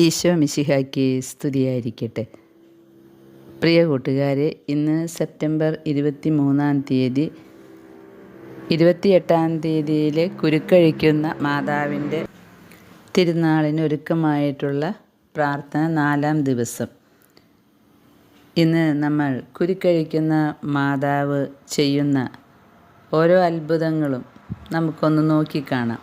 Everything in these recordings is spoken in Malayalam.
ഈശോ മിശിഹായ്ക്ക് സ്തുതിയായിരിക്കട്ടെ. പ്രിയ കൂട്ടുകാരെ ഇന്ന് സെപ്റ്റംബർ ഇരുപത്തി മൂന്നാം തീയതി ഇരുപത്തിയെട്ടാം തീയതിയിൽ കുരുക്കഴിക്കുന്ന മാതാവിന്റെ തിരുനാളിന് ഒരുക്കമായിട്ടുള്ള പ്രാർത്ഥന നാലാം ദിവസം. ഇന്ന് നമ്മൾ കുരുക്കഴിക്കുന്ന മാതാവ് ചെയ്യുന്ന ഓരോ അത്ഭുതങ്ങളും നമുക്കൊന്ന് നോക്കിക്കാണാം.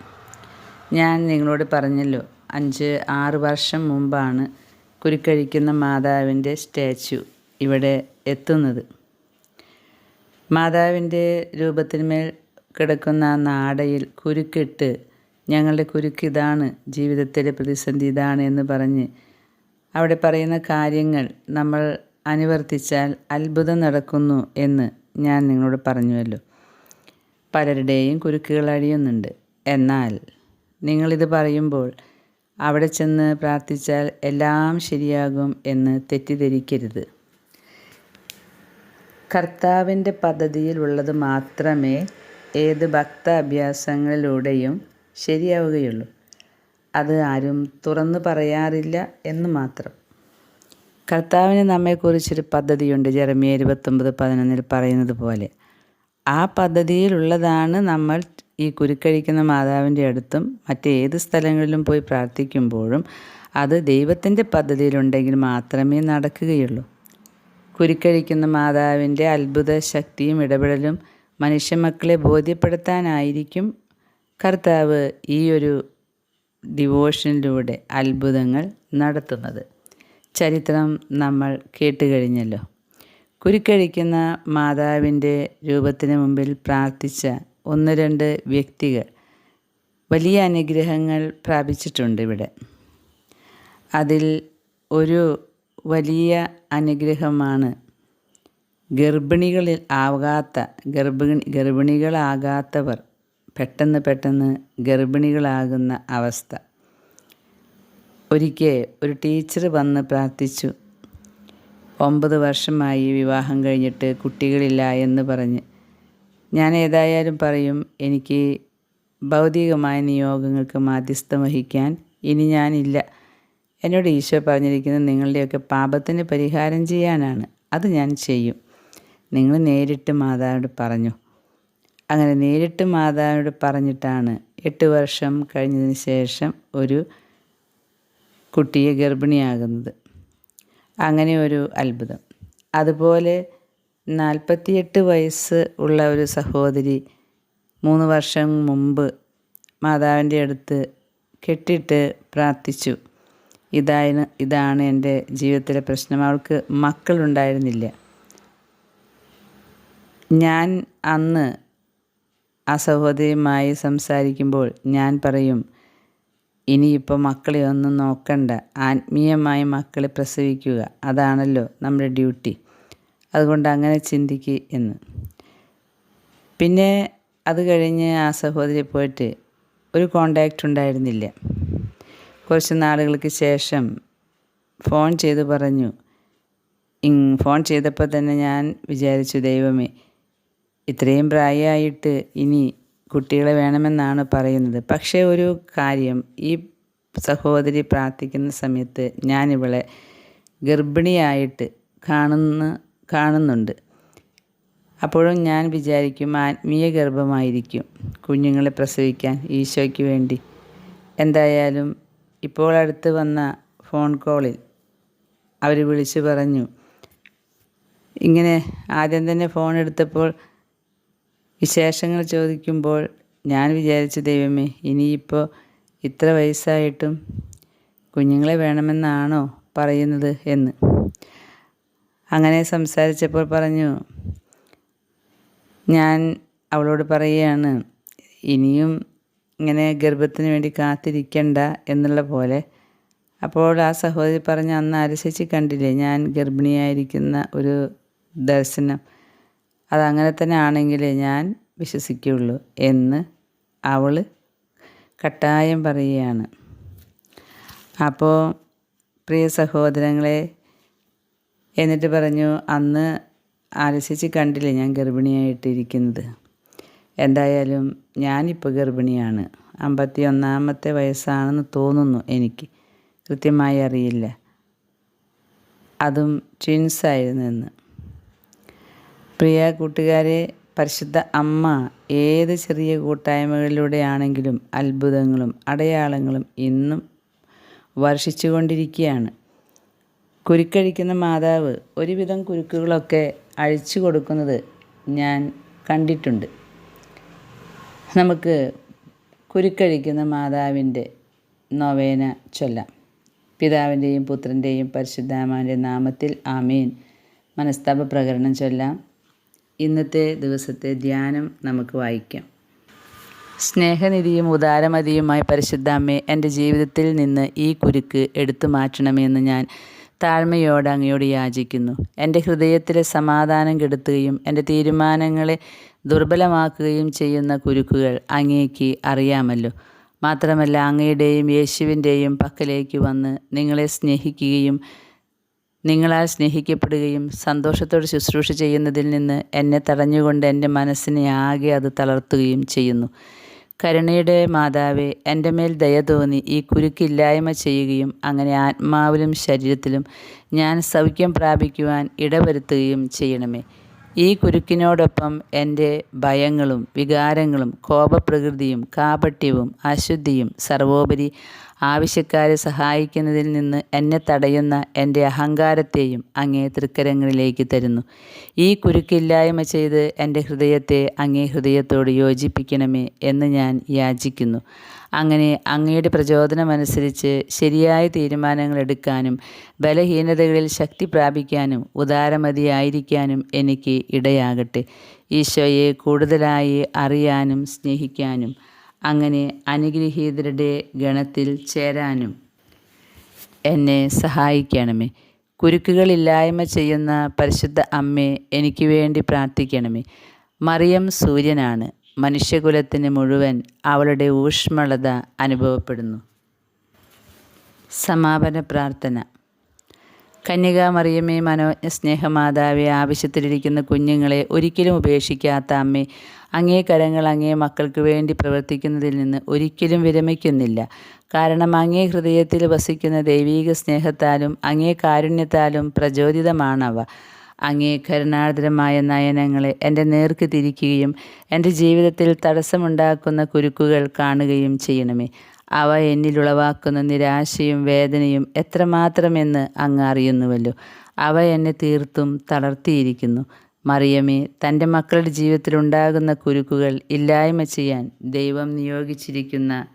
ഞാൻ നിങ്ങളോട് പറഞ്ഞല്ലോ അഞ്ച് ആറ് വർഷം മുമ്പാണ് കുരുക്കഴിക്കുന്ന മാതാവിന്റെ സ്റ്റാച്ചു ഇവിടെ എത്തുന്നത്. മാതാവിന്റെ രൂപത്തിന്മേൽ കിടക്കുന്ന നാടയിൽ കുരുക്കിട്ട് ഞങ്ങളുടെ കുരുക്ക് ഇതാണ് ജീവിതത്തിലെ പ്രതിസന്ധി ഇതാണ് എന്ന് പറഞ്ഞ് അവിടെ പറയുന്ന കാര്യങ്ങൾ നമ്മൾ അനുവർത്തിച്ചാൽ അത്ഭുതം നടക്കുന്നു എന്ന് ഞാൻ നിങ്ങളോട് പറഞ്ഞുവല്ലോ. പലരുടെയും കുരുക്കുകൾ അഴിയുന്നുണ്ട്. എന്നാൽ നിങ്ങളിത് പറയുമ്പോൾ അവിടെ ചെന്ന് പ്രാർത്ഥിച്ചാൽ എല്ലാം ശരിയാകും എന്ന് തെറ്റിദ്ധരിക്കരുത്. കർത്താവിന്റെ പദ്ധതിയിലുള്ളത് മാത്രമേ ഏത് ഭക്ത അഭ്യാസങ്ങളിലൂടെയും ശരിയാവുകയുള്ളൂ. അത് ആരും തുറന്നു പറയാറില്ല എന്ന് മാത്രം. കർത്താവിന് നമ്മെക്കുറിച്ചൊരു പദ്ധതിയുണ്ട്. ജെറമിയ ഇരുപത്തൊമ്പത് പതിനൊന്നിൽ പറയുന്നത് പോലെ. ആ പദ്ധതിയിലുള്ളതാണ് നമ്മൾ ഈ കുരുക്കഴിക്കുന്ന മാതാവിന്റെ അടുത്തും മറ്റേത് സ്ഥലങ്ങളിലും പോയി പ്രാർത്ഥിക്കുമ്പോഴും അത് ദൈവത്തിന്റെ പദ്ധതിയിലുണ്ടെങ്കിൽ മാത്രമേ നടക്കുകയുള്ളൂ. കുരുക്കഴിക്കുന്ന മാതാവിന്റെ അത്ഭുത ശക്തിയും ഇടപെടലും മനുഷ്യ മക്കളെ ബോധ്യപ്പെടുത്താനായിരിക്കും. കർത്താവ് ഈ ഒരു ഡിവോഷനിലൂടെ അത്ഭുതങ്ങൾ നടത്തുന്നത്. ചരിത്രം നമ്മൾ കേട്ടുകഴിഞ്ഞല്ലോ കുരുക്കഴിക്കുന്ന മാതാവിന്റെ രൂപത്തിന് മുമ്പിൽ പ്രാർത്ഥിച്ച ഒന്ന് രണ്ട് വ്യക്തികൾ. വലിയ അനുഗ്രഹങ്ങൾ പ്രാപിച്ചിട്ടുണ്ട് ഇവിടെ. അതിൽ ഒരു വലിയ അനുഗ്രഹമാണ് ഗർഭിണികളിൽ ആകാത്ത ഗർഭിണി ഗർഭിണികളാകാത്തവർ പെട്ടെന്ന് പെട്ടെന്ന് ഗർഭിണികളാകുന്ന അവസ്ഥ. ഒരിക്കൽ ഒരു ടീച്ചർ വന്ന് പ്രാർത്ഥിച്ചു. ഒമ്പത് വർഷമായി വിവാഹം കഴിഞ്ഞിട്ട് കുട്ടികളില്ല എന്ന് പറഞ്ഞ് ഞാൻ ഏതായാലും പറയും എനിക്ക് ഭൗതികമായ നിയോഗങ്ങൾക്ക് മാധ്യസ്ഥം വഹിക്കാൻ ഇനി ഞാനില്ല. എന്നോട് ഈശോ പറഞ്ഞിരിക്കുന്നത് നിങ്ങളുടെയൊക്കെ പാപത്തിന് പരിഹാരം ചെയ്യാനാണ്. അത് ഞാൻ ചെയ്യും. നിങ്ങൾ നേരിട്ട് മാതാവിനോട് പറഞ്ഞു. അങ്ങനെ നേരിട്ട് മാതാവിനോട് പറഞ്ഞിട്ടാണ് എട്ട് വർഷം കഴിഞ്ഞതിന് ശേഷം ഒരു കുട്ടിയെ ഗർഭിണിയാകുന്നത്. അങ്ങനെ ഒരു അത്ഭുതം. അതുപോലെ നാൽപ്പത്തിയെട്ട് വയസ്സ് ഉള്ള ഒരു സഹോദരി മൂന്ന് വർഷം മുമ്പ് മാതാവിന്റെ അടുത്ത് കെട്ടിട്ട് പ്രാർത്ഥിച്ചു. ഇതായിരുന്നു ഇതാണ് എന്റെ ജീവിതത്തിലെ പ്രശ്നം. അവൾക്ക് മക്കളുണ്ടായിരുന്നില്ല. ഞാൻ അന്ന് ആ സഹോദരിയുമായി സംസാരിക്കുമ്പോൾ ഞാൻ പറയും ഇനിയിപ്പോൾ മക്കളെ ഒന്നും നോക്കണ്ട. ആത്മീയമായി മക്കളെ പ്രസവിക്കുക. അതാണല്ലോ നമ്മുടെ ഡ്യൂട്ടി. അതുകൊണ്ട് അങ്ങനെ ചിന്തിക്ക് എന്ന്. പിന്നെ അത് കഴിഞ്ഞ് ആ സഹോദരി പോയിട്ട് ഒരു കോണ്ടാക്റ്റ് ഉണ്ടായിരുന്നില്ല. കുറച്ച് നാളുകൾക്ക് ശേഷം ഫോൺ ചെയ്ത് പറഞ്ഞു. ഫോൺ ചെയ്തപ്പോൾ തന്നെ ഞാൻ വിചാരിച്ചു ദൈവമേ ഇത്രയും പ്രായമായിട്ട് ഇനി കുട്ടികളെ വേണമെന്നാണ് പറയുന്നത്. പക്ഷേ ഒരു കാര്യം ഈ സഹോദരി പ്രാർത്ഥിക്കുന്ന സമയത്ത് ഞാനിവളെ ഗർഭിണിയായിട്ട് കാണുന്ന കാണുന്നുണ്ട്. അപ്പോഴും ഞാൻ വിചാരിക്കും ആത്മീയ ഗർഭമായിരിക്കും കുഞ്ഞുങ്ങളെ പ്രസവിക്കാൻ ഈശോയ്ക്ക് വേണ്ടി. എന്തായാലും ഇപ്പോൾ അടുത്ത് വന്ന ഫോൺ കോളിൽ അവർ വിളിച്ചു പറഞ്ഞു ഇങ്ങനെ ആദ്യം തന്നെ ഫോൺ എടുത്തപ്പോൾ വിശേഷങ്ങൾ ചോദിക്കുമ്പോൾ ഞാൻ വിചാരിച്ചു ദൈവമേ ഇനിയിപ്പോൾ ഇത്ര വയസ്സായിട്ടും കുഞ്ഞുങ്ങളെ വേണമെന്നാണോ പറയുന്നത്? എന്ന്. അങ്ങനെ സംസാരിച്ചപ്പോൾ പറഞ്ഞു ഞാൻ അവളോട് പറയുകയാണ് ഇനിയും ഇങ്ങനെ ഗർഭത്തിന് വേണ്ടി കാത്തിരിക്കണ്ട എന്നുള്ള പോലെ. അപ്പോൾ ആ സഹോദരി പറഞ്ഞ അന്ന് അരശിച്ച് കണ്ടില്ലേ ഞാൻ ഗർഭിണിയായിരിക്കുന്ന ഒരു ദർശനം. അതങ്ങനെ തന്നെ ആണെങ്കിലേ ഞാൻ വിശ്വസിക്കുള്ളൂ എന്ന് അവൾ കട്ടായം പറയുകയാണ്. അപ്പോൾ പ്രിയ സഹോദരങ്ങളെ എന്നിട്ട് പറഞ്ഞു അന്ന് ആലോചിച്ച് കണ്ടില്ല ഞാൻ ഗർഭിണിയായിട്ടിരിക്കുന്നത്? എന്തായാലും ഞാനിപ്പോൾ ഗർഭിണിയാണ്. അമ്പത്തി ഒന്നാമത്തെ വയസ്സാണെന്ന് തോന്നുന്നു എനിക്ക്. കൃത്യമായി അറിയില്ല. അതും ട്വിൻസായിരുന്നു എന്ന് പ്രിയ കൂട്ടുകാരെ പരിശുദ്ധ അമ്മ ഏത് ചെറിയ കൂട്ടായ്മകളിലൂടെയാണെങ്കിലും അത്ഭുതങ്ങളും അടയാളങ്ങളും ഇന്നും വർഷിച്ചുകൊണ്ടിരിക്കുകയാണ്. കുരുക്കഴിക്കുന്ന മാതാവ് ഒരുവിധം കുരുക്കുകളൊക്കെ അഴിച്ചു കൊടുക്കുന്നത് ഞാൻ കണ്ടിട്ടുണ്ട്. നമുക്ക് കുരുക്കഴിക്കുന്ന മാതാവിന്റെ നൊവേന ചൊല്ലാം. പിതാവിന്റെയും പുത്രന്റെയും പരിശുദ്ധാമാന്റെ നാമത്തിൽ ആമീൻ. മനസ്താപ പ്രകരണം ചൊല്ലാം. ഇന്നത്തെ ദിവസത്തെ ധ്യാനം നമുക്ക് വായിക്കാം. സ്നേഹനിധിയും ഉദാരമതിയുമായി പരിശുദ്ധാമ്മേ എന്റെ ജീവിതത്തിൽ നിന്ന് ഈ കുരുക്ക് എടുത്തു മാറ്റണമെന്ന് ഞാൻ താഴ്മയോടെ അങ്ങയോട് യാചിക്കുന്നു. എന്റെ ഹൃദയത്തിലെ സമാധാനം കെടുത്തുകയും എന്റെ തീരുമാനങ്ങളെ ദുർബലമാക്കുകയും ചെയ്യുന്ന കുരുക്കുകൾ അങ്ങേക്ക് അറിയാമല്ലോ. മാത്രമല്ല അങ്ങയുടെയും യേശുവിന്റെയും പക്കലേക്ക് വന്ന് നിങ്ങളെ സ്നേഹിക്കുകയും നിങ്ങളാൽ സ്നേഹിക്കപ്പെടുകയും സന്തോഷത്തോട് ശുശ്രൂഷ ചെയ്യുന്നതിൽ നിന്ന് എന്നെ തടഞ്ഞുകൊണ്ട് എന്റെ മനസ്സിനെ ആകെ അത് തളർത്തുകയും ചെയ്യുന്നു. കരുണയുടെ മാതാവ് എന്റെ മേൽ ദയ തോന്നി ഈ കുരുക്കില്ലായ്മ ചെയ്യുകയും അങ്ങനെ ആത്മാവിലും ശരീരത്തിലും ഞാൻ സൗഖ്യം പ്രാപിക്കുവാൻ ഇടവരുത്തുകയും ചെയ്യണമേ. ഈ കുരുക്കിനോടൊപ്പം എന്റെ ഭയങ്ങളും വികാരങ്ങളും കോപപ്രകൃതിയും കാപട്യവും അശുദ്ധിയും സർവോപരി ആവശ്യക്കാരെ സഹായിക്കുന്നതിൽ നിന്ന് എന്നെ തടയുന്ന എന്റെ അഹങ്കാരത്തെയും അങ്ങേ തൃക്കരങ്ങളിലേക്ക് തരുന്നു. ഈ കുരുക്കില്ലായ്മ ചെയ്ത് എന്റെ ഹൃദയത്തെ അങ്ങേ ഹൃദയത്തോട് യോജിപ്പിക്കണമേ എന്ന് ഞാൻ യാചിക്കുന്നു. അങ്ങനെ അങ്ങയുടെ പ്രചോദനമനുസരിച്ച് ശരിയായ തീരുമാനങ്ങൾ എടുക്കാനും ബലഹീനതകളിൽ ശക്തി പ്രാപിക്കാനും ഉദാരമതിയായിരിക്കാനും എനിക്ക് ഇടയാകട്ടെ. ഈശോയെ കൂടുതലായി അറിയാനും സ്നേഹിക്കാനും അങ്ങനെ അനുഗ്രഹീതരുടെ ഗണത്തിൽ ചേരാനും എന്നെ സഹായിക്കണമേ. കുരുക്കുകളില്ലായ്മ ചെയ്യുന്ന പരിശുദ്ധ അമ്മേ എനിക്ക് വേണ്ടി പ്രാർത്ഥിക്കണമേ. മറിയം സൂര്യനാണ്. മനുഷ്യകുലത്തിന് മുഴുവൻ അവളുടെ ഊഷ്മളത അനുഭവപ്പെടുന്നു. സമാപന പ്രാർത്ഥന. കന്യകാമറിയമ്മേ മനോജ്ഞ സ്നേഹമാതാവെ ആവശ്യത്തിലിരിക്കുന്ന കുഞ്ഞുങ്ങളെ ഒരിക്കലും ഉപേക്ഷിക്കാത്ത അമ്മേ അങ്ങേ കരങ്ങൾ അങ്ങേ മക്കൾക്ക് വേണ്ടി പ്രവർത്തിക്കുന്നതിൽ നിന്ന് ഒരിക്കലും വിരമിക്കുന്നില്ല. കാരണം അങ്ങേ ഹൃദയത്തിൽ വസിക്കുന്ന ദൈവീക സ്നേഹത്താലും അങ്ങേ കാരുണ്യത്താലും പ്രചോദിതമാണവ. അങ്ങേ കരുണാർദ്രമായ നയനങ്ങളെ എന്റെ നേർക്ക് തിരിക്കുകയും എന്റെ ജീവിതത്തിൽ തടസ്സമുണ്ടാക്കുന്ന കുരുക്കുകൾ കാണുകയും ചെയ്യണമേ. അവ എന്നിൽ ഉളവാക്കുന്ന നിരാശയും വേദനയും എത്രമാത്രമെന്ന് അങ്ങ് അറിയുന്നുവല്ലോ. അവ എന്നെ തീർത്തും തളർത്തിയിരിക്കുന്നു. മറിയമേ തന്റെ മക്കളുടെ ജീവിതത്തിലുണ്ടാകുന്ന കുരുക്കുകൾ ഇല്ലായ്മ ചെയ്യാൻ ദൈവം നിയോഗിച്ചിരിക്കുന്ന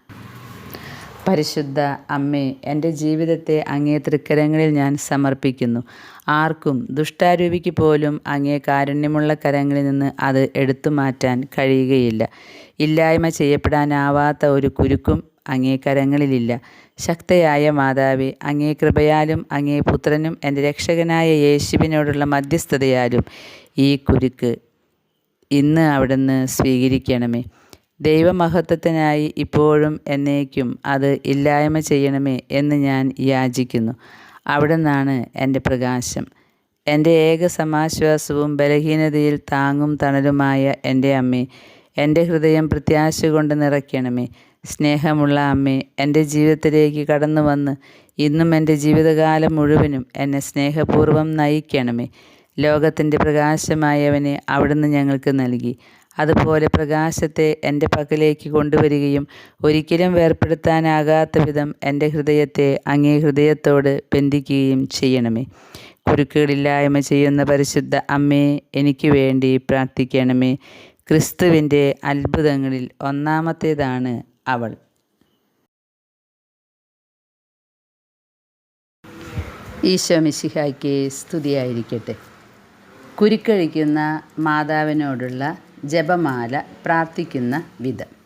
പരിശുദ്ധ അമ്മേ എന്റെ ജീവിതത്തെ അങ്ങേ തൃക്കരങ്ങളിൽ ഞാൻ സമർപ്പിക്കുന്നു. ആർക്കും ദുഷ്ടാരൂപിക്ക് പോലും അങ്ങേ കാരുണ്യമുള്ള കരങ്ങളിൽ നിന്ന് അത് എടുത്തു മാറ്റാൻ കഴിയുകയില്ല. ഇല്ലായ്മ ചെയ്യപ്പെടാനാവാത്ത ഒരു കുരുക്കും അങ്ങേ കരങ്ങളിലില്ല. ശക്തയായ മാതാവേ അങ്ങേ കൃപയാലും അങ്ങേ പുത്രനും എന്റെ രക്ഷകനായ യേശുവിനോടുള്ള മധ്യസ്ഥതയാലും ഈ കുരുക്ക് ഇന്ന് അവിടുന്ന് സ്വീകരിക്കണമേ. ദൈവമഹത്വത്തിനായി ഇപ്പോഴും എന്നേക്കും അത് ഇല്ലായ്മ ചെയ്യണമേ എന്ന് ഞാൻ യാചിക്കുന്നു. അവിടെ നിന്നാണ് എന്റെ പ്രകാശം. എന്റെ ഏക സമാശ്വാസവും ബലഹീനതയിൽ താങ്ങും തണലുമായ എന്റെ അമ്മേ എന്റെ ഹൃദയം പ്രത്യാശ കൊണ്ട് നിറയ്ക്കണമേ. സ്നേഹമുള്ള അമ്മേ എന്റെ ജീവിതത്തിലേക്ക് കടന്നു വന്ന് ഇന്നും എന്റെ ജീവിതകാലം മുഴുവനും എന്നെ സ്നേഹപൂർവം നയിക്കണമേ. ലോകത്തിന്റെ പ്രകാശമായവനെ അവിടുന്ന് ഞങ്ങൾക്ക് നൽകി. അതുപോലെ പ്രകാശത്തെ എന്റെ പക്കലേക്ക് കൊണ്ടുവരികയും ഒരിക്കലും വേർപ്പെടുത്താനാകാത്ത വിധം എന്റെ ഹൃദയത്തെ അങ്ങേ ഹൃദയത്തോട് ബന്ധിക്കുകയും ചെയ്യണമേ. കുരുക്കുകളില്ലായ്മ ചെയ്യുന്ന പരിശുദ്ധ അമ്മേ എനിക്ക് വേണ്ടി പ്രാർത്ഥിക്കണമേ. ക്രിസ്തുവിന്റെ അത്ഭുതങ്ങളിൽ ഒന്നാമത്തേതാണ് അവൾ. ഈശോ മിശിഹായ്ക്ക് സ്തുതിയായിരിക്കട്ടെ. കുരുക്കഴിക്കുന്ന മാതാവിനോടുള്ള ജപമാല പ്രാർത്ഥിക്കുന്ന വിധം.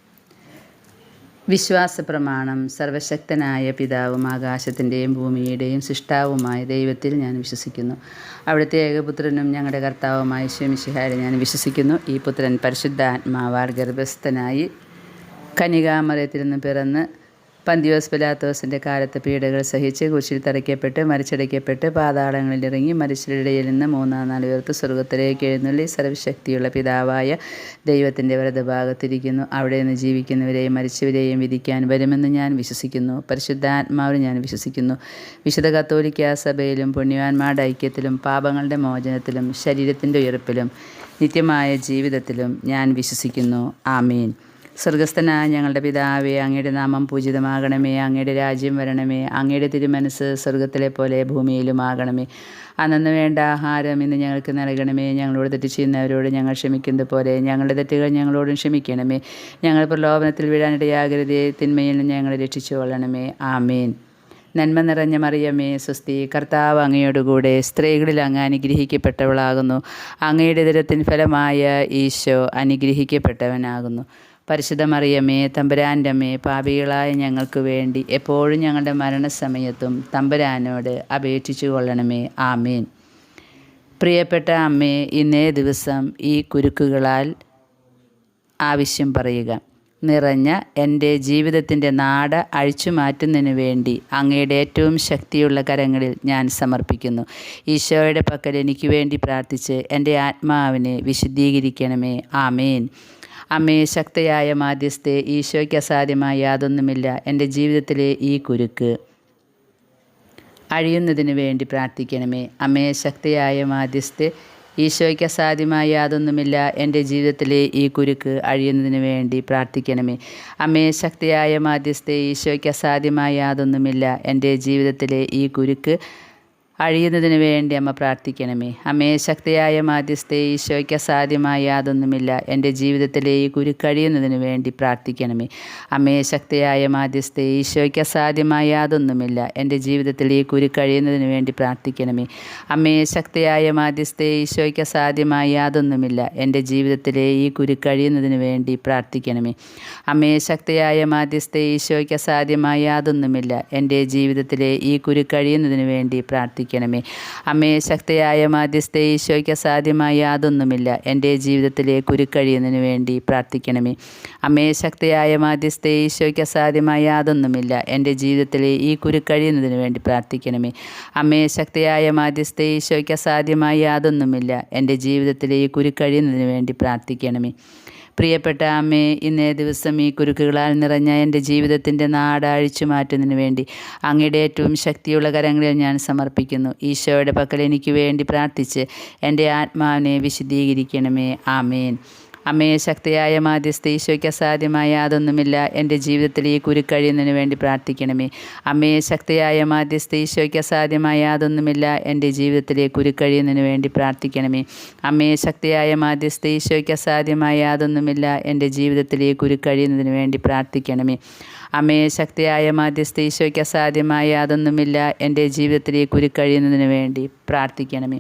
വിശ്വാസ പ്രമാണം സർവശക്തനായ പിതാവും ആകാശത്തിന്റെയും ഭൂമിയുടെയും സൃഷ്ടാവുമായ ദൈവത്തിൽ ഞാൻ വിശ്വസിക്കുന്നു. അവിടുത്തെ ഏകപുത്രനും ഞങ്ങളുടെ കർത്താവുമായ ശമിഷിഹാരെ ഞാൻ വിശ്വസിക്കുന്നു. ഈ പുത്രൻ പരിശുദ്ധാത്മാവാർ ഗർഭസ്ഥനായി കനികാമരത്തിൽ നിന്ന് പിറന്ന് പന്തിയോസ് പിലാത്തോസിന്റെ കാലത്ത് പീഡകൾ സഹിച്ച് കുശിൽ തറയ്ക്കപ്പെട്ട് മരിച്ചടയ്ക്കപ്പെട്ട് പാതാളങ്ങളിലിറങ്ങി ഇറങ്ങി മരിച്ചവരുടെ ഇടയിൽ നിന്ന് മൂന്നാം നാൾ ഉയർത്ത് സ്വർഗത്തിലേക്ക് എഴുന്നള്ളി സർവശക്തിയുള്ള പിതാവായ ദൈവത്തിന്റെ വലതുഭാഗത്തിരിക്കുന്നു. അവിടെ നിന്ന് ജീവിക്കുന്നവരെയും മരിച്ചവരെയും വിധിക്കാൻ വരുമെന്ന് ഞാൻ വിശ്വസിക്കുന്നു. പരിശുദ്ധാത്മാവിൽ ഞാൻ വിശ്വസിക്കുന്നു. വിശുദ്ധ കത്തോലിക്ക സഭയിലും പുണ്യവാന്മാരുടെ ഐക്യത്തിലും പാപങ്ങളുടെ മോചനത്തിലും ശരീരത്തിന്റെ ഉയർപ്പിലും നിത്യമായ ജീവിതത്തിലും ഞാൻ വിശ്വസിക്കുന്നു. ആമീൻ. സ്വർഗസ്ഥനായ ഞങ്ങളുടെ പിതാവേ അങ്ങയുടെ നാമം പൂജിതമാകണമേ അങ്ങയുടെ രാജ്യം വരണമേ അങ്ങയുടെ തിരുമനസ് സ്വർഗത്തിലെ പോലെ ഭൂമിയിലും ആകണമേ അന്നു വേണ്ട ആഹാരം ഇന്ന് ഞങ്ങൾക്ക് നൽകണമേ ഞങ്ങളോട് തെറ്റ് ചെയ്യുന്നവരോട് ഞങ്ങൾ ക്ഷമിക്കുന്നത് പോലെ ഞങ്ങളുടെ തെറ്റുകൾ ഞങ്ങളോടും ക്ഷമിക്കണമേ. ഞങ്ങൾ പ്രലോഭനത്തിൽ വീഴാനിടയാകരുതേ തിന്മയിൽ നിന്ന് ഞങ്ങളെ രക്ഷിച്ചു കൊള്ളണമേ ആമേൻ. നന്മ നിറഞ്ഞ മറിയമേ സ്വസ്തി കർത്താവ് അങ്ങയോടുകൂടെ സ്ത്രീകളിൽ അങ്ങ് അനുഗ്രഹിക്കപ്പെട്ടവളാകുന്നു. അങ്ങയുടെ ദരത്തിൻ ഫലമായ ഈശോ അനുഗ്രഹിക്കപ്പെട്ടവനാകുന്നു. പരിശുദ്ധ മറിയമേ തമ്പുരാന്റെ അമ്മേ പാപികളായ ഞങ്ങൾക്ക് വേണ്ടി എപ്പോഴും ഞങ്ങളുടെ മരണസമയത്തും തമ്പുരാനോട് അപേക്ഷിച്ചു കൊള്ളണമേ. ആമീൻ. പ്രിയപ്പെട്ട അമ്മേ ഇന്നേ ദിവസം ഈ കുരുക്കുകളാൽ ആവശ്യം പറയുക. നിറഞ്ഞ എന്റെ ജീവിതത്തിന്റെ നാട അഴിച്ചു മാറ്റുന്നതിന് വേണ്ടി അങ്ങയുടെ ഏറ്റവും ശക്തിയുള്ള കരങ്ങളിൽ ഞാൻ സമർപ്പിക്കുന്നു. ഈശോയുടെ പക്കൽ എനിക്ക് വേണ്ടി പ്രാർത്ഥിച്ച് എന്റെ ആത്മാവിനെ വിശുദ്ധീകരിക്കണമേ. ആമേൻ. അമ്മേ ശക്തയായ മാധ്യസ്ഥെ ഈശോയ്ക്ക് അസാധ്യമായ യാതൊന്നുമില്ല. എന്റെ ജീവിതത്തിലെ ഈ കുരുക്ക് അഴിയുന്നതിന് വേണ്ടി പ്രാർത്ഥിക്കണമേ. അമ്മേ ശക്തിയായ മാധ്യസ്ഥെ ഈശോയ്ക്ക് അസാധ്യമായ യാതൊന്നുമില്ല. എന്റെ ജീവിതത്തിലെ ഈ കുരുക്ക് അഴിയുന്നതിന് വേണ്ടി പ്രാർത്ഥിക്കണമേ. അമ്മേ ശക്തിയായ മാധ്യസ്ഥെ ഈശോയ്ക്ക് അസാധ്യമായ യാതൊന്നുമില്ല. എന്റെ ജീവിതത്തിലെ ഈ കുരുക്ക് അഴിയുന്നതിന് വേണ്ടി അമ്മ പ്രാർത്ഥിക്കണമേ. അമ്മയെ ശക്തിയായ മാധ്യസ്ഥയെ ഈശോയ്ക്ക് അസാധ്യമായ യാതൊന്നുമില്ല. എന്റെ ജീവിതത്തിലെ ഈ കുരുക്കഴിയുന്നതിന് വേണ്ടി പ്രാർത്ഥിക്കണമേ. അമ്മയെ ശക്തിയായ മാധ്യസ്ഥയെ ഈശോയ്ക്ക് അസാധ്യമായ യാതൊന്നുമില്ല. എന്റെ ജീവിതത്തിലെ ഈ കുരുക്കഴിയുന്നതിന് വേണ്ടി പ്രാർത്ഥിക്കണമേ. അമ്മയെ ശക്തിയായ മാധ്യസ്ഥയെ ഈശോയ്ക്ക് അസാധ്യമായ യാതൊന്നുമില്ല. എന്റെ ജീവിതത്തിലെ ഈ കുരുക്കഴിയുന്നതിന് വേണ്ടി പ്രാർത്ഥിക്കണമേ. അമ്മയെ ശക്തിയായ മാധ്യസ്ഥയെ ഈശോയ്ക്ക് അസാധ്യമായ യാതൊന്നുമില്ല. എന്റെ ജീവിതത്തിലെ ഈ കുരുക്കഴിയുന്നതിന് വേണ്ടി പ്രാർത്ഥിക്കണമേ അമ്മേ ശക്തിയായ മാധ്യസ്ഥ ഈശോയ്ക്ക് അസാധ്യമായ യാതൊന്നുമില്ല. എന്റെ ജീവിതത്തിലെ കുരുക്കഴിയുന്നതിന് വേണ്ടി പ്രാർത്ഥിക്കണമേ. അമ്മേ ശക്തിയായ മാധ്യസ്ഥ ഈശോയ്ക്ക് അസാധ്യമായ യാതൊന്നുമില്ല. എന്റെ ജീവിതത്തിലെ ഈ കുരുക്കഴിയുന്നതിന് വേണ്ടി പ്രാർത്ഥിക്കണമേ. അമ്മേ ശക്തിയായ മാധ്യസ്ഥ ഈശോയ്ക്ക് അസാധ്യമായ യാതൊന്നുമില്ല. എന്റെ ജീവിതത്തിലെ ഈ കുരുക്കഴിയുന്നതിന് വേണ്ടി പ്രാർത്ഥിക്കണമേ. പ്രിയപ്പെട്ട അമ്മേ ഇന്നേ ദിവസം ഈ കുരുക്കുകളാൽ നിറഞ്ഞ എന്റെ ജീവിതത്തിന്റെ നാട് അഴിച്ചു മാറ്റുന്നതിന് വേണ്ടി അങ്ങയുടെ ഏറ്റവും ശക്തിയുള്ള കരങ്ങളിൽ ഞാൻ സമർപ്പിക്കുന്നു. ഈശോയുടെ പക്കൽ എനിക്ക് വേണ്ടി പ്രാർത്ഥിച്ച് എന്റെ ആത്മാവിനെ വിശദീകരിക്കണമേ ആമേൻ. അമ്മയെ ശക്തിയായ മാധ്യസ്ഥ ഈശോയ്ക്ക് അസാധ്യമായ യാതൊന്നുമില്ല. എന്റെ ജീവിതത്തിൽ ഈ കുരുക്കഴിയുന്നതിന് വേണ്ടി പ്രാർത്ഥിക്കണമേ. അമ്മയെ ശക്തിയായ മാധ്യസ്ഥ ഈശോയ്ക്ക് അസാധ്യമായ യാതൊന്നുമില്ല. എന്റെ ജീവിതത്തിലെ കുരുക്കഴിയുന്നതിന് വേണ്ടി പ്രാർത്ഥിക്കണമേ. അമ്മയെ ശക്തിയായ മാധ്യസ്ഥ ഈശോയ്ക്ക് അസാധ്യമായ യാതൊന്നുമില്ല. എന്റെ ജീവിതത്തിലെ കുരുക്കഴിയുന്നതിന് വേണ്ടി പ്രാർത്ഥിക്കണമേ. അമ്മയെ ശക്തിയായ മാധ്യസ്ഥ ഈശോയ്ക്ക് അസാധ്യമായ അതൊന്നുമില്ല എന്റെ ജീവിതത്തിലെ കുരുക്കഴിയുന്നതിന് വേണ്ടി പ്രാർത്ഥിക്കണമേ.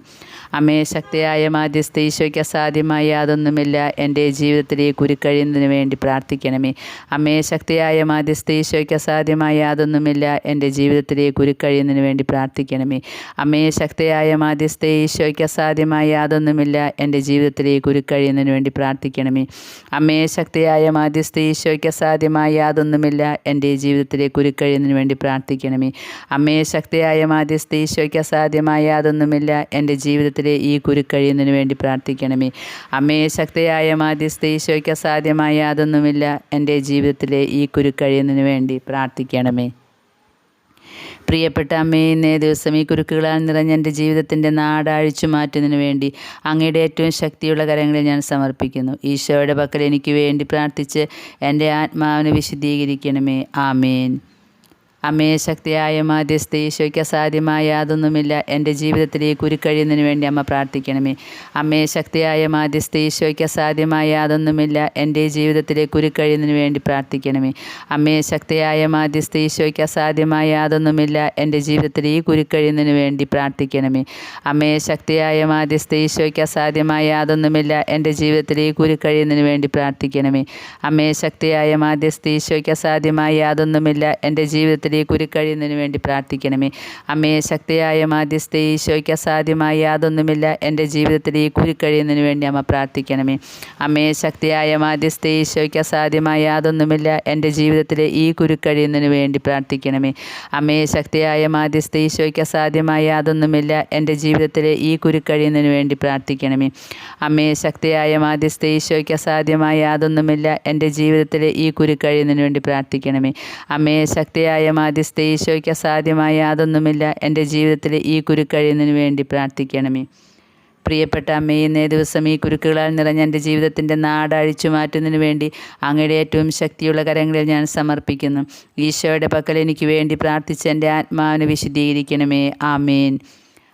അമ്മയെ ശക്തിയായ മാധ്യസ്ഥ ഈശോയ്ക്ക് അസാധ്യമായ അതൊന്നുമില്ല എന്റെ ജീവിതത്തിലെ കുരുക്കഴിയുന്നതിന് വേണ്ടി പ്രാർത്ഥിക്കണമേ. അമ്മയെ ശക്തിയായ മാധ്യസ്ഥ ഈശോയ്ക്ക് അസാധ്യമായ അതൊന്നുമില്ല എന്റെ ജീവിതത്തിലെ കുരുക്കഴിയുന്നതിന് വേണ്ടി പ്രാർത്ഥിക്കണമേ. അമ്മയെ ശക്തിയായ മാധ്യസ്ഥ ഈശോയ്ക്ക് അസാധ്യമായ അതൊന്നുമില്ല എന്റെ ജീവിതത്തിലെ കുരുക്കഴിയുന്നതിന് വേണ്ടി പ്രാർത്ഥിക്കണമേ. അമ്മയെ ശക്തിയായ മാധ്യസ്ഥ ഈശോയ്ക്ക് അസാധ്യമായ യാതൊന്നുമില്ല. എന്റെ ജീവിതത്തിലെ ഉരുക്കഴിയുന്നതിന് വേണ്ടി പ്രാർത്ഥിക്കണമേ. അമ്മയെ ശക്തിയായ മാധ്യസ്ഥ ഈശോയ്ക്ക് അസാധ്യമായ യാതൊന്നുമില്ല. എന്റെ ജീവിതത്തിലെ ഈ കുരുക്കഴിയുന്നതിന് വേണ്ടി പ്രാർത്ഥിക്കണമേ. അമ്മയെ ശക്തിയായ മാധ്യസ്ഥ ഈശോയ്ക്ക് അസാധ്യമായ യാതൊന്നുമില്ല. എന്റെ ജീവിതത്തിലെ ഈ കുരുക്കഴിയുന്നതിന് വേണ്ടി പ്രാർത്ഥിക്കണമേ. പ്രിയപ്പെട്ട അമ്മേ ഇന്നേ ദിവസം ഈ കുരുക്കുകളാൽ നിറഞ്ഞ എന്റെ ജീവിതത്തിന്റെ നാടാഴിച്ചു മാറ്റുന്നതിന് വേണ്ടി അങ്ങയുടെ ഏറ്റവും ശക്തിയുള്ള കരങ്ങളിൽ ഞാൻ സമർപ്പിക്കുന്നു. ഈശോയുടെ പക്കൽ എനിക്ക് വേണ്ടി പ്രാർത്ഥിച്ച് എന്റെ ആത്മാവിനെ വിശദീകരിക്കണമേ ആമേൻ. അമ്മയെ ശക്തിയായ മാധ്യസ്ഥ ഈശോയ്ക്ക് അസാധ്യമായ യാതൊന്നുമില്ല. എന്റെ ജീവിതത്തിൽ ജീവിതത്തിലെ കുരുക്കഴിയുന്നതിന് വേണ്ടി അമ്മ പ്രാർത്ഥിക്കണമേ. അമ്മയെ ശക്തിയായ മാധ്യസ്ഥ ഈശോയ്ക്ക് അസാധ്യമായ യാതൊന്നുമില്ല. എന്റെ ജീവിതത്തിലെ കുരുക്കഴിയുന്നതിന് വേണ്ടി പ്രാർത്ഥിക്കണമേ. അമ്മയെ ശക്തിയായ മാധ്യസ്ഥ ഈശോയ്ക്ക് അസാധ്യമായ യാതൊന്നുമില്ല. എന്റെ ജീവിതത്തിൽ ഈ കുരുക്കഴിയുന്നതിന് വേണ്ടി പ്രാർത്ഥിക്കണമേ. അമ്മയെ ശക്തിയായ മാധ്യസ്ഥ ഈശോയ്ക്ക് അസാധ്യമായ യാതൊന്നുമില്ല. എന്റെ ജീവിതത്തിൽ ഈ കുരുക്കഴിയുന്നതിന് വേണ്ടി പ്രാർത്ഥിക്കണമേ. അമ്മയെ ശക്തിയായ മാധ്യസ്ഥ ഈശോയ്ക്ക് അസാധ്യമായ യാതൊന്നുമില്ല. എന്റെ ജീവിതത്തിലെ ഈ കുരുക്കഴിയുന്നതിന് വേണ്ടി പ്രാർത്ഥിക്കണമേ. അമ്മയെ ശക്തിയായ മാധ്യസ്ഥ ഈശോയ്ക്ക് അസാധ്യമായ യാതൊന്നുമില്ല. എന്റെ ജീവിതത്തിൽ ഈ കുരുക്കഴിയുന്നതിന് വേണ്ടി അമ്മ പ്രാർത്ഥിക്കണമേ. അമ്മയെ ശക്തിയായ മാധ്യസ്ഥ ഈശോയ്ക്ക് അസാധ്യമായ യാതൊന്നുമില്ല. എന്റെ ജീവിതത്തിൽ ഈ കുരുക്കഴിയുന്നതിന് വേണ്ടി പ്രാർത്ഥിക്കണമേ. അമ്മയെ ശക്തിയായ മാധ്യസ്ഥ ഈശോയ്ക്ക് അസാധ്യമായ യാതൊന്നുമില്ല. എന്റെ ജീവിതത്തിൽ ഈ കുരുക്കഴിയുന്നതിന് വേണ്ടി പ്രാർത്ഥിക്കണമേ. അമ്മയെ ശക്തിയായ മാധ്യസ്ഥ ഈശോയ്ക്ക് അസാധ്യമായ യാതൊന്നുമില്ല. എന്റെ ജീവിതത്തിൽ ഈ കുരുക്കഴിയുന്നതിന് വേണ്ടി പ്രാർത്ഥിക്കണമേ. അമ്മയെ ശക്തിയായ മാധ്യസ്ഥ ഈശോയ്ക്ക് അസാധ്യമായ യാതൊന്നുമില്ല. എന്റെ ജീവിതത്തിൽ ഈ കുരുക്കഴിയുന്നതിന് വേണ്ടി പ്രാർത്ഥിക്കണമേ. പ്രിയപ്പെട്ട അമ്മേ ഇന്നേ ദിവസം ഈ കുരുക്കുകളാൽ നിറഞ്ഞ എന്റെ ജീവിതത്തിന്റെ നാടഴിച്ചു മാറ്റുന്നതിന് വേണ്ടി അങ്ങയുടെ ഏറ്റവും ശക്തിയുള്ള കരങ്ങളിൽ ഞാൻ സമർപ്പിക്കുന്നു. ഈശോയുടെ പക്കൽ എനിക്ക് വേണ്ടി പ്രാർത്ഥിച്ച് എന്റെ ആത്മാവിനെ വിശദീകരിക്കണമേ ആമേൻ.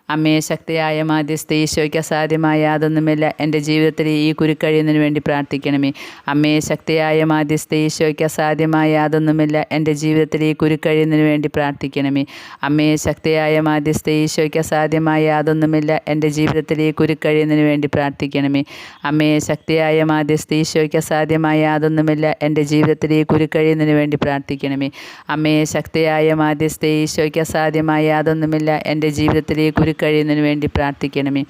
അമ്മേ ശക്തിയായ മാധ്യസ്ഥ ഈശോയ്ക്ക് അസാധ്യമായ യാതൊന്നുമില്ല. എന്റെ ജീവിതത്തിൽ ഈ കുരുക്കഴിയുന്നതിന് വേണ്ടി പ്രാർത്ഥിക്കണമേ. അമ്മയെ ശക്തിയായ മാധ്യസ്ഥ ഈശോയ്ക്ക് അസാധ്യമായ യാതൊന്നുമില്ല. എന്റെ ജീവിതത്തിൽ ഈ കുരുക്കഴിയുന്നതിന് വേണ്ടി പ്രാർത്ഥിക്കണമേ. അമ്മയെ ശക്തിയായ മാധ്യസ്ഥ ഈശോയ്ക്ക് അസാധ്യമായ യാതൊന്നുമില്ല. എന്റെ ജീവിതത്തിൽ ഈ കുരുക്കഴിയുന്നതിന് വേണ്ടി പ്രാർത്ഥിക്കണമേ. അമ്മയെ ശക്തിയായ മാധ്യസ്ഥ ഈശോയ്ക്ക് അസാധ്യമായ യാതൊന്നുമില്ല. എന്റെ ജീവിതത്തിൽ ഈ കുരുക്കഴിയുന്നതിന് വേണ്ടി പ്രാർത്ഥിക്കണമേ. അമ്മയെ ശക്തിയായ മാധ്യസ്ഥ ഈശോയ്ക്ക് അസാധ്യമായ യാതൊന്നുമില്ല. എന്റെ ജീവിതത്തിൽ ഈ കുരുക്കഴിയുന്നതിന് വേണ്ടി പ്രാർത്ഥിക്കണമേ.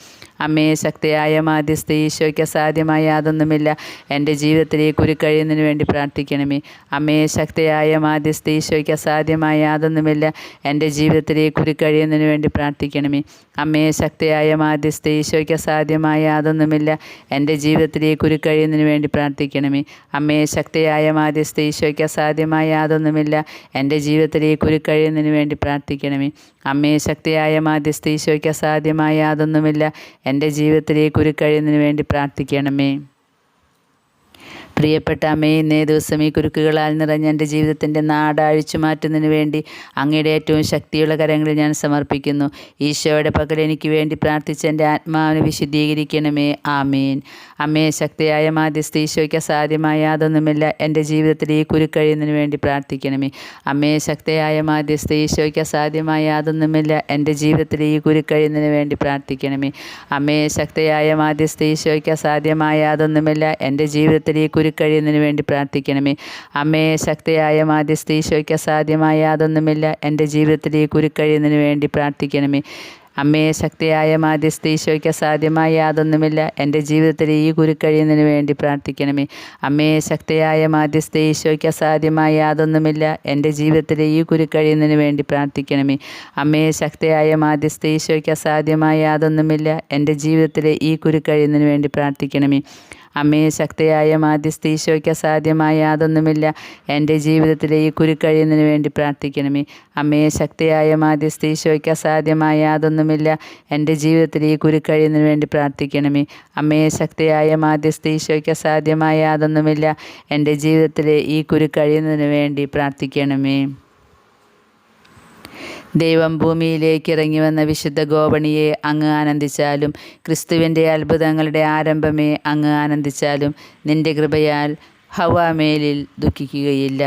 അമ്മേ ശക്തിയായ മാധ്യസ്ഥ ഈശോയ്ക്ക് അസാധ്യമായ യാതൊന്നുമില്ല. എന്റെ ജീവിതത്തിൽ ഈ കുരുക്കഴിയുന്നതിന് വേണ്ടി പ്രാർത്ഥിക്കണമേ. അമ്മയെ ശക്തിയായ മാധ്യസ്ഥ ഈശോയ്ക്ക് അസാധ്യമായ യാതൊന്നുമില്ല. എന്റെ ജീവിതത്തിൽ ഈ കുരുക്കഴിയുന്നതിന് വേണ്ടി പ്രാർത്ഥിക്കണമേ. അമ്മയെ ശക്തിയായ മാധ്യസ്ഥ ഈശോയ്ക്ക് അസാധ്യമായ യാതൊന്നുമില്ല. എന്റെ ജീവിതത്തിൽ ഈ കുരുക്കഴിയുന്നതിന് വേണ്ടി പ്രാർത്ഥിക്കണമേ. അമ്മയെ ശക്തിയായ മാധ്യസ്ഥ ഈശോയ്ക്ക് അസാധ്യമായ യാതൊന്നുമില്ല. എന്റെ ജീവിതത്തിൽ ഈ കുരുക്കഴിയുന്നതിന് വേണ്ടി പ്രാർത്ഥിക്കണമേ. അമ്മയെ ശക്തിയായ മാധ്യസ്ഥ ഈശോയ്ക്ക് അസാധ്യമായ യാതൊന്നുമില്ല. എന്റെ ജീവിതത്തിലേക്ക് ഒരു കുരുക്കഴിയുന്നതിന് വേണ്ടി പ്രാർത്ഥിക്കണമേ. പ്രിയപ്പെട്ട അമ്മേ ഇന്നേ ദിവസം ഈ കുരുക്കുകളാൽ നിറഞ്ഞ എന്റെ ജീവിതത്തിന്റെ നാട് അഴിച്ചു മാറ്റുന്നതിന് വേണ്ടി അങ്ങയുടെ ഏറ്റവും ശക്തിയുള്ള കരങ്ങളിൽ ഞാൻ സമർപ്പിക്കുന്നു. ഈശോയുടെ പകൽ എനിക്ക് വേണ്ടി പ്രാർത്ഥിച്ച് എന്റെ ആത്മാവിനെ വിശുദ്ധീകരിക്കണമേ. ആമീൻ. അമ്മേ ശക്തിയായ മാധ്യസ്ഥ ഈശോയ്ക്ക് അസാധ്യമായ യാതൊന്നുമില്ല. എന്റെ ജീവിതത്തിൽ ഈ കുരുക്കഴിയുന്നതിന് വേണ്ടി പ്രാർത്ഥിക്കണമേ. അമ്മയെ ശക്തിയായ മാധ്യസ്ഥ ഈശോയ്ക്ക് അസാധ്യമായ യാതൊന്നുമില്ല. എന്റെ ജീവിതത്തിൽ ഈ കുരുക്കഴിയുന്നതിന് വേണ്ടി പ്രാർത്ഥിക്കണമേ. അമ്മയെ ശക്തിയായ മാധ്യസ്ഥ ഈശോയ്ക്ക് അസാധ്യമായ യാതൊന്നുമില്ല. എന്റെ ജീവിതത്തിൽ ഈ കുരുക്കഴിയുന്നതിന് വേണ്ടി പ്രാർത്ഥിക്കണമേ. അമ്മയെ ശക്തിയായ മാധ്യസ്ഥ ഈശോയ്ക്ക് അസാധ്യമായ യാതൊന്നുമില്ല. എന്റെ ജീവിതത്തിൽ ഈ കുരുക്കഴിയുന്നതിന് വേണ്ടി പ്രാർത്ഥിക്കണമേ. അമ്മേ ശക്തിയായ മാധ്യസ്ഥ ഈശോയ്ക്ക് അസാധ്യമായ യാതൊന്നുമില്ല. എന്റെ ജീവിതത്തിൽ ഈ കുരുക്കഴിയുന്നതിന് വേണ്ടി പ്രാർത്ഥിക്കണമേ. അമ്മയെ ശക്തിയായ മാധ്യസ്ഥ ഈശോയ്ക്ക് അസാധ്യമായ യാതൊന്നുമില്ല. എന്റെ ജീവിതത്തിൽ ഈ കുരുക്കഴിയുന്നതിന് വേണ്ടി പ്രാർത്ഥിക്കണമേ. അമ്മയെ ശക്തിയായ മാധ്യസ്ഥ ഈശോയ്ക്ക് അസാധ്യമായ യാതൊന്നുമില്ല. എന്റെ ജീവിതത്തിലെ ഈ കുരുക്കഴിയുന്നതിന് വേണ്ടി പ്രാർത്ഥിക്കണമേ. അമ്മേ ശക്തിയായ മാധ്യസ്ഥ ഈശോയ്ക്ക് അസാധ്യമായ യാതൊന്നുമില്ല. എന്റെ ജീവിതത്തിലെ ഈ കുരുക്കഴിയുന്നതിന് വേണ്ടി പ്രാർത്ഥിക്കണമേ. അമ്മയെ ശക്തിയായ മാധ്യസ്ഥ ഈശോയ്ക്ക് അസാധ്യമായ യാതൊന്നുമില്ല. എന്റെ ജീവിതത്തിലെ ഈ കുരുക്കഴിയുന്നതിന് വേണ്ടി പ്രാർത്ഥിക്കണമേ. അമ്മയെ ശക്തിയായ മാധ്യസ്ഥ ഈശോയ്ക്ക് അസാധ്യമായ യാതൊന്നുമില്ല. എന്റെ ജീവിതത്തിലെ ഈ കുരുക്കഴിയുന്നതിന് വേണ്ടി പ്രാർത്ഥിക്കണമേ. ദൈവം ഭൂമിയിലേക്ക് ഇറങ്ങി വന്ന വിശുദ്ധ ഗോപണിയെ അങ്ങ് ആനന്ദിച്ചാലും ക്രിസ്തുവിന്റെ അത്ഭുതങ്ങളുടെ ആരംഭമേ അങ്ങ് ആനന്ദിച്ചാലും നിന്റെ കൃപയാൽ ഹവാമേലിൽ ദുഃഖിക്കുകയില്ല.